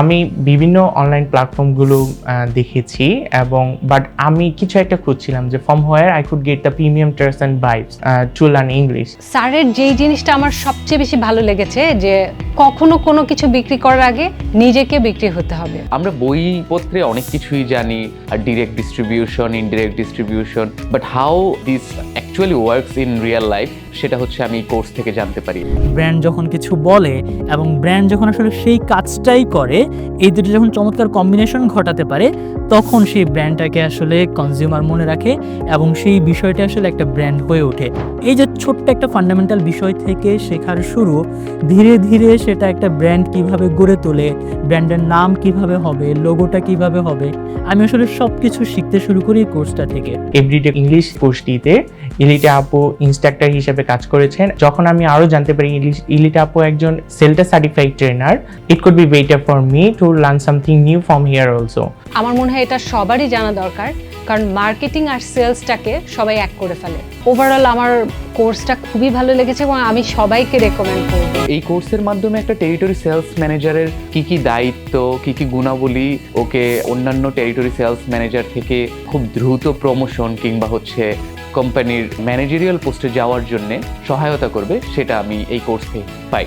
আমি বিভিন্ন অনলাইন প্ল্যাটফর্মগুলো দেখেছি এবং বাট আমি কিছু একটা খুঁজছিলাম যে from where I could get the premium tours and vibes to learn English স্যারের যেই জিনিসটা আমার সবচেয়ে বেশি ভালো লেগেছে যে কখনো কোনো কিছু বিক্রি করার আগে নিজেকে বিক্রি হতে হবে। আমরা বইপত্রে অনেক কিছুই জানি আর direct distribution indirect distribution but how this actually works in real life সেটা হচ্ছে আমি কোর্স থেকে জানতে পারি। ব্র্যান্ড যখন কিছু বলে এবং ব্র্যান্ড যখন আসলে সেই কাজটাই করে এই দুটো যখন চমৎকার কম্বিনেশন ঘটাতে পারে তখন সেই ব্র্যান্ডটাকে আসলে কনজিউমার মনে রাখে এবং সেই বিষয়টা আসলে একটা ব্র্যান্ড হয়ে ওঠে। এই যে ছোট্ট একটা ফান্ডামেন্টাল বিষয় থেকে শেখার শুরু ধীরে ধীরে সেটা একটা ব্র্যান্ড কীভাবে গড়ে তোলে ব্র্যান্ডের নাম কীভাবে হবে লোগোটা কীভাবে হবে আমি আসলে সব কিছু শিখতে শুরু করি এই কোর্সটা থেকে। এভরিডে ইংলিশ কোর্সটিতে ইলিটা আপু ইনস্ট্রাক্টর হিসেবে কাজ করেছেন। যখন আমি আরও জানতে পারি ইলিশ ইলিটা আপু একজন CELTA certified trainer it could be better for me to learn something new from here also আমার মনে হয় এটা সবারই জানা দরকার। কারণ মার্কেটিং আর সেলসটাকে সবাই এক করে ফেলে। ওভারঅল আমার কোর্সটা খুবই ভালো লেগেছে এবং আমি সবাইকে রেকমেন্ড করব। এই কোর্সের মাধ্যমে একটা টেরিটরি সেলস ম্যানেজারের কি কি দায়িত্ব, কি কি গুণাবলী, ওকে অন্যান্য টেরিটরি সেলস ম্যানেজার থেকে খুব দ্রুত প্রমোশন কিংবা হচ্ছে কোম্পানির ম্যানেজেরিয়াল পোস্টে যাওয়ার জন্য সহায়তা করবে, সেটা আমি এই কোর্স থেকে পাই।